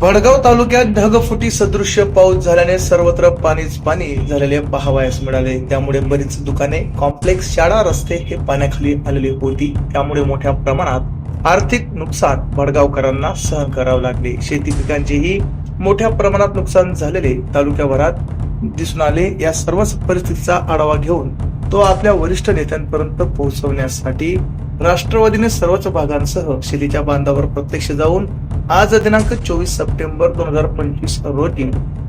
भडगाव तालुक्यात ढगफुटी सदृश्य पाऊस झाल्याने सर्वत्र पाणीच पाणी झालेले पाहावयास मिळाले. त्यामुळे बरीच दुकाने कॉम्प्लेक्स शाळा रस्ते हे पाण्याखाली आलेली होती. त्यामुळे मोठ्या प्रमाणात आर्थिक नुकसान भडगावकरांना सहन करावे लागले. शेती पिकांचेही मोठ्या प्रमाणात नुकसान झालेले तालुक्याभरात दिसून आले. या सर्वच परिस्थितीचा आढावा घेऊन तो आपल्या वरिष्ठ नेत्यांपर्यंत पोहोचवण्यासाठी राष्ट्रवादीने सर्वच भागांसह शेतीच्या बांधावर प्रत्यक्ष जाऊन आज दिनांक चोवीस सप्टेंबर दोन हजार पंचवीस रोजी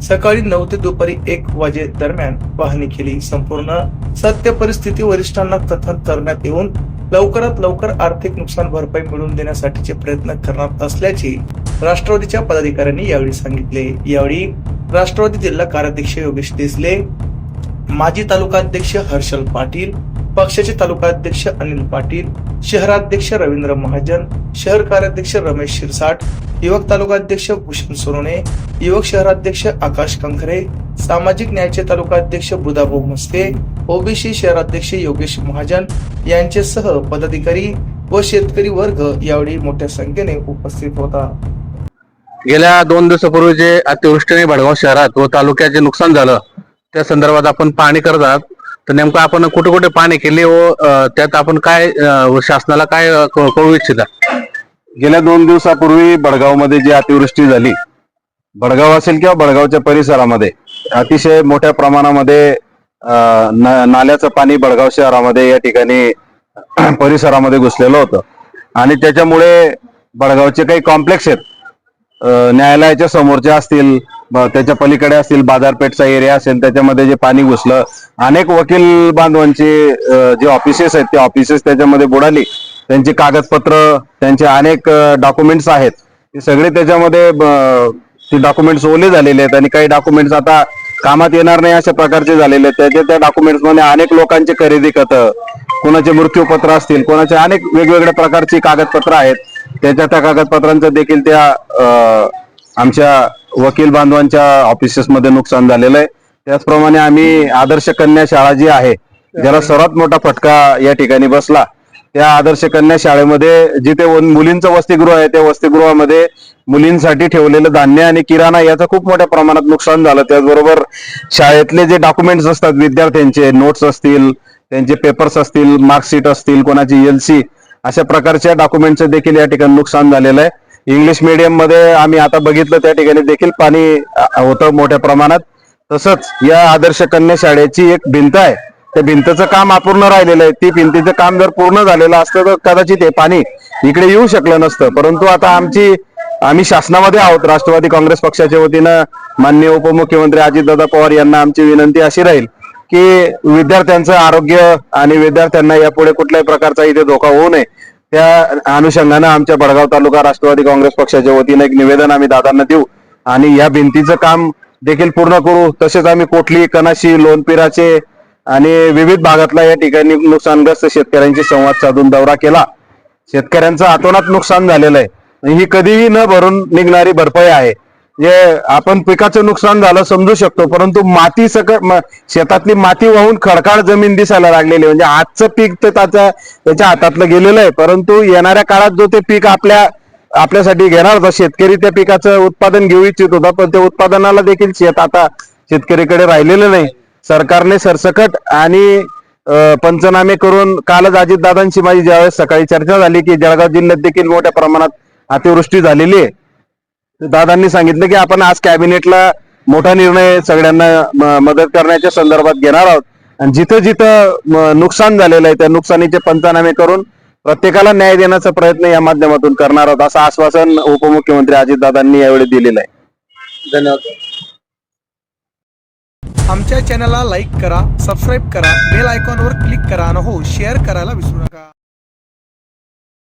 सकाळी नऊ ते दुपारी एक वाजे दरम्यान पाहणी केली. संपूर्ण सत्य परिस्थिती वरिष्ठांना कथन करण्यात येऊन लवकरात लवकर आर्थिक नुकसान भरपाई मिळवून देण्यासाठीचे प्रयत्न करणार असल्याचे राष्ट्रवादीच्या पदाधिकाऱ्यांनी यावेळी सांगितले. यावेळी राष्ट्रवादी जिल्हा कार्याध्यक्ष योगेश देसले माजी तालुकाध्यक्ष हर्षल पाटील पक्षाचे तालुकाध्यक्ष अनिल पाटील शहराध्यक्ष रवींद्र महाजन शहर कार्याध्यक्ष रमेश शिरसाट युवक तालुकाध्यक्ष भूषण सोनोने युवक शहराध्यक्ष आकाश कंखरे सामाजिक न्यायाचे तालुकाध्यक्ष बुधाभाऊ मस्के ओबीसी शहराध्यक्ष योगेश महाजन यांच्यासह पदाधिकारी व शेतकरी वर्ग यावेळी मोठ्या संख्येने उपस्थित होता. गेल्या दोन दिवसापूर्वी जे अतिवृष्टीने भडगाव शहरात व तालुक्यात जे नुकसान झालं त्या संदर्भात आपण पाहणी करत आहात. तर नेमकं आपण कुठे कुठे पाणी केले हो, व त्यात आपण काय शासनाला काय अं, क- इच्छिता? गेल्या दोन दिवसापूर्वी बडगावमध्ये जी अतिवृष्टी झाली बडगाव असेल किंवा बडगावच्या परिसरामध्ये अतिशय मोठ्या प्रमाणामध्ये अं, न- नाल्याचं पाणी बडगाव शहरामध्ये या ठिकाणी परिसरामध्ये घुसलेलं होतं. आणि त्याच्यामुळे बडगावचे काही कॉम्प्लेक्स आहेत न्यायालयाच्या समोरच्या असतील त्याच्या पलीकडे असतील बाजारपेठचा एरिया असेल त्याच्यामध्ये जे पाणी घुसलं अनेक वकील बांधवांचे जे ऑफिसेस आहेत ते ऑफिसेस त्याच्यामध्ये बुडाली. त्यांची कागदपत्र त्यांचे अनेक डॉक्युमेंट्स आहेत. ते सगळे त्याच्यामध्ये ते डॉक्युमेंट्स ओले झालेले आहेत आणि काही डॉक्युमेंट्स आता कामात येणार नाही अशा प्रकारचे झालेले आहेत. त्याच्या त्या डॉक्युमेंट्समध्ये अनेक लोकांचे खरेदी खत कोणाचे मृत्यूपत्र असतील कोणाचे अनेक वेगवेगळ्या प्रकारची कागदपत्र आहेत. त्याच्या त्या कागदपत्रांचं देखील त्या आमच्या वकील बांधवांच्या ऑफिसेसमध्ये नुकसान झालेलं आहे. त्याचप्रमाणे आम्ही आदर्श कन्या शाळा जी आहे ज्याला सर्वात मोठा फटका या ठिकाणी बसला. त्या आदर्श कन्या शाळेमध्ये जिथे वन- मुलींचं वसतिगृह आहे त्या वसतिगृहामध्ये मुलींसाठी ठेवलेलं धान्य आणि किराणा याचं खूप मोठ्या प्रमाणात नुकसान झालं. त्याचबरोबर शाळेतले जे डॉक्युमेंट्स असतात विद्यार्थ्यांचे नोट्स असतील त्यांचे पेपर्स असतील मार्कशीट असतील कोणाची एल सी अशा प्रकारच्या डॉक्युमेंटचं देखील या ठिकाणी नुकसान झालेलं आहे. इंग्लिश मीडियममध्ये आम्ही आता बघितलं त्या ठिकाणी देखील पाणी होतं मोठ्या प्रमाणात. तसंच या आदर्श कन्या शाळेची एक भिंत आहे. त्या भिंतचं काम अपूर्ण राहिलेलं आहे. ती भिंतीचं काम जर पूर्ण झालेलं असतं तर कदाचित हे पाणी इकडे येऊ शकलं नसतं. परंतु आता आमची आम्ही शासनामध्ये आहोत. राष्ट्रवादी काँग्रेस पक्षाच्या वतीनं माननीय उपमुख्यमंत्री अजितदादा पवार यांना आमची विनंती अशी राहील की विद्यार्थ्यांचं आरोग्य आणि विद्यार्थ्यांना यापुढे कुठल्याही प्रकारचा इथे धोका होऊ नये. त्या अनुषंगानं आमच्या बडगाव तालुका राष्ट्रवादी काँग्रेस पक्षाच्या वतीनं एक निवेदन आम्ही दादांना देऊ. आणि या भिंतीचं काम देखील पूर्ण करू. तसेच आम्ही कोठली कनाशी लोणपिराचे आणि विविध भागातला या ठिकाणी नुकसानग्रस्त शेतकऱ्यांशी संवाद साधून दौरा केला. शेतकऱ्यांचं आतोनात नुकसान झालेलं आहे. ही कधीही न भरून निघणारी भरपाई आहे. जे आपण पिकाचं नुकसान झालं समजू शकतो परंतु माती सकट शेतातली माती वाहून खडकाळ जमीन दिसायला लागलेली आहे. म्हणजे आजचं पीक तर त्याचा त्याच्या हातातलं गेलेलं आहे. परंतु येणाऱ्या काळात जो ते पीक आपल्या आपल्यासाठी घेणार होता शेतकरी त्या पिकाचं उत्पादन घेऊ इच्छित होता पण त्या उत्पादनाला देखील शेत आता शेतकरीकडे राहिलेलं नाही. सरकारने सरसकट आणि पंचनामे करून कालच अजितदादांशी माझी ज्यावेळेस सकाळी चर्चा झाली की जळगाव जिल्ह्यात देखील मोठ्या प्रमाणात अतिवृष्टी झालेली आहे. दादांनी सांगितलं की आपण आज कॅबिनेटला मोठा निर्णय सगळ्यांना मदत करण्याच्या संदर्भात घेणार आहोत. आणि जिथं जिथं नुकसान झालेलं आहे त्या नुकसानीचे पंचनामे करून प्रत्येकाला न्याय देण्याचा प्रयत्न या माध्यमातून करणार आहोत असं आश्वासन उपमुख्यमंत्री अजितदादांनी यावेळी दिलेलं आहे. धन्यवाद. आमच्या चॅनलला लाईक करा सबस्क्राईब करा बेल आयकॉनवर क्लिक करा आणि हो शेअर करायला विसरू नका.